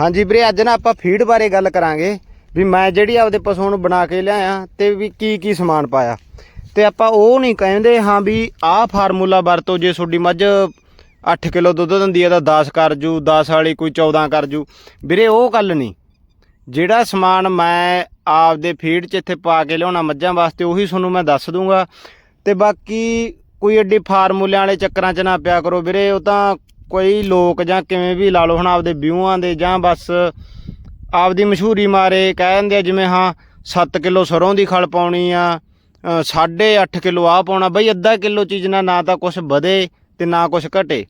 ਹਾਂਜੀ ਵੀਰੇ, ਅੱਜ ਨਾ ਆਪਾਂ ਫੀਡ ਬਾਰੇ ਗੱਲ ਕਰਾਂਗੇ ਵੀ ਮੈਂ ਜਿਹੜੀ ਆਪਦੇ ਪਸ਼ੂ ਨੂੰ ਬਣਾ ਕੇ ਲਿਆਇਆ ਤੇ ਵੀ ਕੀ ਕੀ ਸਮਾਨ ਪਾਇਆ। ਤੇ ਆਪਾਂ ਉਹ ਨਹੀਂ ਕਹਿੰਦੇ ਹਾਂ ਵੀ ਆਹ ਫਾਰਮੂਲਾ ਵਰਤੋ ਜੇ ਤੁਹਾਡੀ ਮੱਝ 8 ਕਿਲੋ ਦੁੱਧ ਦਿੰਦੀ ਹੈ ਤਾਂ 10 ਕਰ ਜੂ 10 ਵਾਲੀ ਕੋਈ 14 ਕਰ ਜੂ। ਵੀਰੇ, ਉਹ ਗੱਲ ਨਹੀਂ। ਜਿਹੜਾ ਸਮਾਨ ਮੈਂ ਆਪਦੇ ਫੀਡ 'ਚ ਇੱਥੇ ਪਾ ਕੇ ਲਿਆਉਣਾ ਮੱਝਾਂ ਵਾਸਤੇ, ਉਹੀ ਤੁਹਾਨੂੰ ਮੈਂ ਦੱਸ ਦੂੰਗਾ। ਤੇ ਬਾਕੀ ਕੋਈ ਐਡੀ ਫਾਰਮੂਲਿਆਂ ਵਾਲੇ ਚੱਕਰਾਂ 'ਚ ਨਾ ਪਿਆ ਕਰੋ ਵੀਰੇ, ਉਹ ਤਾਂ ਕੋਈ ਲੋਕ ਜਾਂ ਕਿਵੇਂ ਵੀ ਲਾ ਲਓ ਹੁਣ ਆਪਦੇ ਵਿਊਆਂ ਦੇ ਜਾਂ ਬਸ ਆਪਦੀ ਮਸ਼ਹੂਰੀ ਮਾਰੇ ਕਹਿ ਦਿੰਦੇ ਆ ਜਿਵੇਂ ਹਾਂ 7 ਕਿਲੋ ਸਰੋਂ ਦੀ ਖਲ ਪਾਉਣੀ ਆ 8.5 ਕਿਲੋ ਆ ਪਾਉਣਾ, ਬਈ ਅੱਧਾ ਕਿਲੋ ਚੀਜ਼ ਨਾਲ ਨਾ ਤਾਂ ਕੁਝ ਵਧੇ ਤੇ ਨਾ ਕੁਝ ਘਟੇ।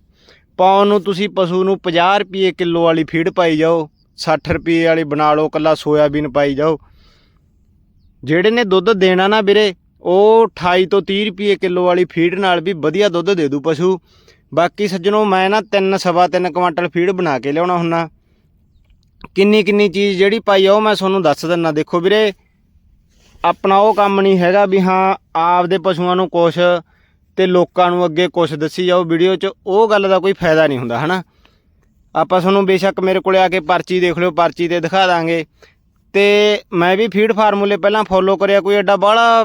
ਪਾਉਣ ਨੂੰ ਤੁਸੀਂ ਪਸ਼ੂ ਨੂੰ 50 ਰੁਪਏ ਕਿਲੋ ਵਾਲੀ ਫੀਡ ਪਾਈ ਜਾਓ 60 ਰੁਪਏ ਵਾਲੀ ਬਣਾ ਲਓ ਕੱਲਾ ਸੋਇਆਬੀਨ ਪਾਈ ਜਾਓ। ਜਿਹੜੇ ਨੇ ਦੁੱਧ ਦੇਣਾ ਨਾ ਵੀਰੇ, ਉਹ 28 ਤੋਂ 30 ਰੁਪਏ ਕਿਲੋ ਵਾਲੀ ਫੀਡ ਨਾਲ ਵੀ ਵਧੀਆ ਦੁੱਧ ਦੇ ਦੂ ਪਸ਼ੂ। ਬਾਕੀ ਸੱਜਣੋ, ਮੈਂ ਨਾ 3 ਸਵਾ 3 ਕੁਆਂਟਲ ਫੀਡ ਬਣਾ ਕੇ ਲਿਆਉਣਾ ਹੁੰਨਾ। ਕਿੰਨੀ ਕਿੰਨੀ ਚੀਜ਼ ਜਿਹੜੀ ਪਾਈ ਆ ਉਹ ਮੈਂ ਤੁਹਾਨੂੰ ਦੱਸ ਦਿੰਨਾ। ਦੇਖੋ ਵੀਰੇ, ਆਪਣਾ ਉਹ ਕੰਮ ਨਹੀਂ ਹੈਗਾ ਵੀ ਹਾਂ, ਆਪਦੇ ਪਸ਼ੂਆਂ ਨੂੰ ਕੁਛ ਤੇ ਲੋਕਾਂ ਨੂੰ ਅੱਗੇ ਕੁਛ ਦੱਸੀ ਜਾਓ ਵੀਡੀਓ 'ਚ, ਉਹ ਗੱਲ ਦਾ ਕੋਈ ਫਾਇਦਾ ਨਹੀਂ ਹੁੰਦਾ, ਹਨਾ? ਆਪਾਂ ਤੁਹਾਨੂੰ ਬੇਸ਼ੱਕ ਮੇਰੇ ਕੋਲੇ ਆ ਕੇ ਪਰਚੀ ਦੇਖ ਲਿਓ, ਪਰਚੀ ਤੇ ਦਿਖਾ ਦਾਂਗੇ। ਤੇ ਮੈਂ ਵੀ ਫੀਡ ਫਾਰਮੂਲੇ ਪਹਿਲਾਂ ਫੋਲੋ ਕਰਿਆ, ਕੋਈ ਐਡਾ ਬਾਹਲਾ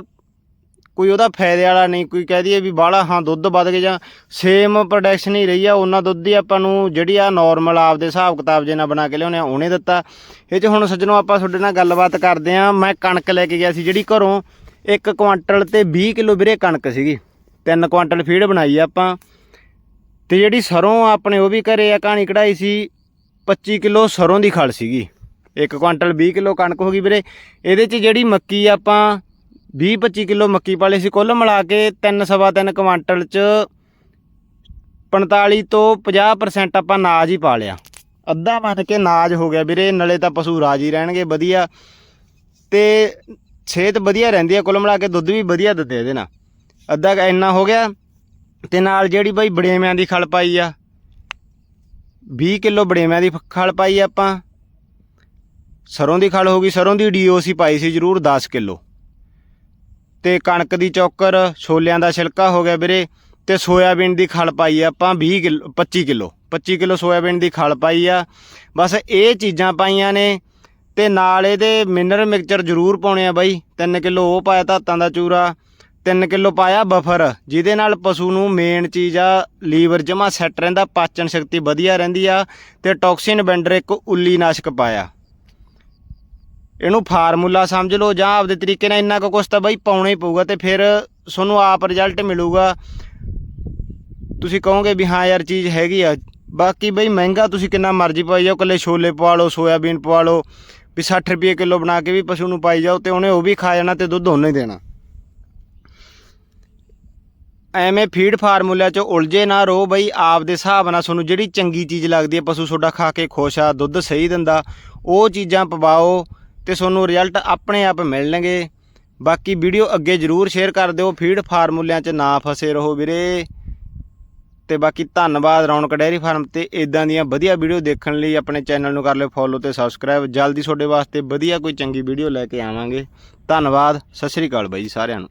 ਕੋਈ ਉਹਦਾ ਫਾਇਦੇ ਵਾਲਾ ਨਹੀਂ, ਕੋਈ ਕਹਿ ਦਈਏ ਵੀ ਬਾਹਲਾ ਹਾਂ ਦੁੱਧ ਵੱਧ ਗਿਆ ਜਾਂ ਸੇਮ ਪ੍ਰੋਡਕਸ਼ਨ ਹੀ ਰਹੀ ਆ, ਉਹਨਾਂ ਦੁੱਧ ਹੀ ਆਪਾਂ ਨੂੰ ਜਿਹੜੀ ਆ ਨਾਰਮਲ ਆਪਦੇ ਹਿਸਾਬ ਕਿਤਾਬ ਜੇ ਨਾਲ ਬਣਾ ਕੇ ਲਿਆਉਣੇ ਆ, ਉਹਨੇ ਦਿੱਤਾ। ਇਹ 'ਚ ਹੁਣ ਸੱਜਣੋ ਆਪਾਂ ਤੁਹਾਡੇ ਨਾਲ ਗੱਲਬਾਤ ਕਰਦੇ ਆ। ਮੈਂ ਕਣਕ ਲੈ ਕੇ ਗਿਆ ਸੀ ਜਿਹੜੀ ਘਰੋਂ 1 ਕੁਆਂਟਲ ਤੇ 20 ਕਿਲੋ ਵੀਰੇ ਕਣਕ ਸੀਗੀ। 3 ਕੁਆਂਟਲ ਫੀਡ ਬਣਾਈ ਆਪਾਂ। ਤੇ ਜਿਹੜੀ ਸਰੋਂ ਆਪਣੇ ਉਹ ਵੀ ਘਰੇ ਆ, ਕਹਾਣੀ ਕਢਾਈ ਸੀ 25 ਕਿਲੋ ਸਰੋਂ ਦੀ ਖਲ ਸੀਗੀ। 1 ਕੁਆਂਟਲ 20 ਕਿਲੋ ਕਣਕ ਹੋ ਗਈ ਵੀਰੇ। ਇਹਦੇ 'ਚ ਜਿਹੜੀ ਮੱਕੀ ਆਪਾਂ 20 25 ਕਿਲੋ ਮੱਕੀ ਪਾਲੇ ਸੀ, ਕੁੱਲ ਮਿਲਾ ਕੇ 3 ਸਵਾ 3 ਕੁਆਂਟਲ 'ਚ 45 ਤੋਂ 50% ਆਪਾਂ ਨਾਜ ਹੀ ਪਾ ਲਿਆ। ਅੱਧਾ ਮੰਨ ਕੇ ਨਾਜ ਹੋ ਗਿਆ ਵੀਰੇ, ਨਲੇ ਤਾਂ ਪਸ਼ੂ ਰਾਜੀ ਰਹਿਣਗੇ, ਵਧੀਆ। ਤੇ ਸਿਹਤ ਵਧੀਆ ਰਹਿੰਦੀ ਆ, ਕੁੱਲ ਮਿਲਾ ਕੇ ਦੁੱਧ ਵੀ ਵਧੀਆ ਦਿੰਦੇ ਇਹਦੇ ਨਾਲ। ਅੱਧਾ ਇੰਨਾ ਹੋ ਗਿਆ, ਤੇ ਨਾਲ ਜਿਹੜੀ ਬਾਈ ਬੜੇਵਿਆਂ ਦੀ ਖਲ ਪਾਈ ਆ 20 ਕਿਲੋ ਬੜੇਵਿਆਂ ਦੀ ਖਲ ਪਾਈ ਆਪਾਂ। ਸਰੋਂ ਦੀ ਖਲ ਹੋ ਗਈ, ਸਰੋਂ ਦੀ ਡੀਓਸੀ ਪਾਈ ਸੀ ਜ਼ਰੂਰ 10 ਕਿਲੋ। ਤੇ ਕਣਕ ਦੀ ਚੌਕਰ, ਛੋਲਿਆਂ ਦਾ ਛਿਲਕਾ ਹੋ ਗਿਆ ਵੀਰੇ, ਤੇ ਸੋਇਆਬੀਨ ਦੀ ਖਲ ਪਾਈ ਆ ਆਪਾਂ 20 ਕਿਲੋ 25 ਕਿਲੋ 25 ਕਿਲੋ ਸੋਇਆਬੀਨ ਦੀ ਖਲ ਪਾਈ ਆ। ਬਸ ਇਹ ਚੀਜ਼ਾਂ ਪਾਈਆਂ ਨੇ, ਤੇ ਨਾਲ ਇਹਦੇ ਮਿਨਰਲ ਮਿਕਸਚਰ ਜ਼ਰੂਰ ਪਾਉਣੇ ਆ ਬਾਈ। 3 ਕਿਲੋ ਉਹ ਪਾਇਆ ਧਾਤਾਂ ਦਾ ਚੂਰਾ 3 ਕਿਲੋ ਪਾਇਆ ਬਫਰ, ਜਿਹਦੇ ਨਾਲ ਪਸ਼ੂ ਨੂੰ ਮੇਨ ਚੀਜ਼ ਆ, ਲੀਵਰ ਜਮਾ ਸੈੱਟ ਰਹਿੰਦਾ, ਪਾਚਨ ਸ਼ਕਤੀ ਵਧੀਆ ਰਹਿੰਦੀ ਆ, ਤੇ ਟੌਕਸਿਨ ਬੈਂਡਰ ਇੱਕ ਉੱਲੀ ਨਾਸ਼ਕ ਪਾਇਆ। ਇਹਨੂੰ ਫਾਰਮੂਲਾ ਸਮਝ ਲਓ ਜਾਂ ਆਪਦੇ ਤਰੀਕੇ ਨਾਲ ਇੰਨਾ ਕੁ ਕੁਛ ਤਾਂ ਬਈ ਪਾਉਣਾ ਹੀ ਪਊਗਾ ਤੇ ਫਿਰ ਤੁਹਾਨੂੰ ਆਪ ਰਿਜ਼ਲਟ ਮਿਲੂਗਾ। ਤੁਸੀਂ ਕਹੋਗੇ ਵੀ ਹਾਂ ਯਾਰ ਚੀਜ਼ ਹੈਗੀ ਆ। ਬਾਕੀ ਬਈ ਮਹਿੰਗਾ ਤੁਸੀਂ ਕਿੰਨਾ ਮਰਜ਼ੀ ਪਾਈ ਜਾਓ ਕੱਲੇ ਛੋਲੇ ਪਵਾ ਲਓ, ਸੋਇਆਬੀਨ ਪਵਾ ਲਓ, ਵੀ 60 ਰੁਪਏ ਕਿਲੋ ਬਣਾ ਕੇ ਵੀ ਪਸ਼ੂ ਨੂੰ ਪਾਈ ਜਾਓ ਤੇ ਉਹਨੇ ਉਹ ਵੀ ਖਾ ਜਾਣਾ ਤੇ ਦੁੱਧ ਉਹਨੇ ਦੇਣਾ। ਐਵੇਂ ਫੀਡ ਫਾਰਮੂਲਿਆਂ 'ਚ ਉਲਝੇ ਨਾ ਰਹੋ ਬਈ ਆਪ ਦੇ ਹਿਸਾਬ ਨਾਲ ਤੁਹਾਨੂੰ ਜਿਹੜੀ ਚੰਗੀ ਚੀਜ਼ ਲੱਗਦੀ ਹੈ ਪਸ਼ੂ ਤੁਹਾਡਾ ਖਾ ਕੇ ਖੁਸ਼ ਆ, ਦੁੱਧ ਸਹੀ ਦਿੰਦਾ, ਉਹ ਚੀਜ਼ਾਂ ਪਵਾਓ। ਤੇ ਤੁਹਾਨੂੰ ਰਿਜ਼ਲਟ ਆਪਣੇ ਆਪ ਮਿਲਣਗੇ। ਬਾਕੀ ਵੀਡੀਓ ਅੱਗੇ ਜਰੂਰ ਸ਼ੇਅਰ ਕਰ ਦਿਓ, ਫੀਡ ਫਾਰਮੂਲਿਆਂ 'ਚ ਨਾ ਫਸੇ ਰਹੋ ਵੀਰੇ। ਤੇ ਬਾਕੀ ਧੰਨਵਾਦ ਰੌਣਕ ਡੈਰੀ ਫਾਰਮ ਤੇ ਇਦਾਂ ਦੀਆਂ ਵਧੀਆ ਵੀਡੀਓ ਦੇਖਣ ਲਈ ਆਪਣੇ ਚੈਨਲ ਨੂੰ ਕਰ ਲਿਓ ਫੋਲੋ ਤੇ ਸਬਸਕ੍ਰਾਈਬ। ਜਲਦੀ ਤੁਹਾਡੇ ਵਾਸਤੇ ਵਧੀਆ ਕੋਈ ਚੰਗੀ ਵੀਡੀਓ ਲੈ ਕੇ ਆਵਾਂਗੇ। ਧੰਨਵਾਦ, ਸਤਿ ਸ਼੍ਰੀ ਅਕਾਲ ਬਾਈ ਜੀ ਸਾਰਿਆਂ ਨੂੰ।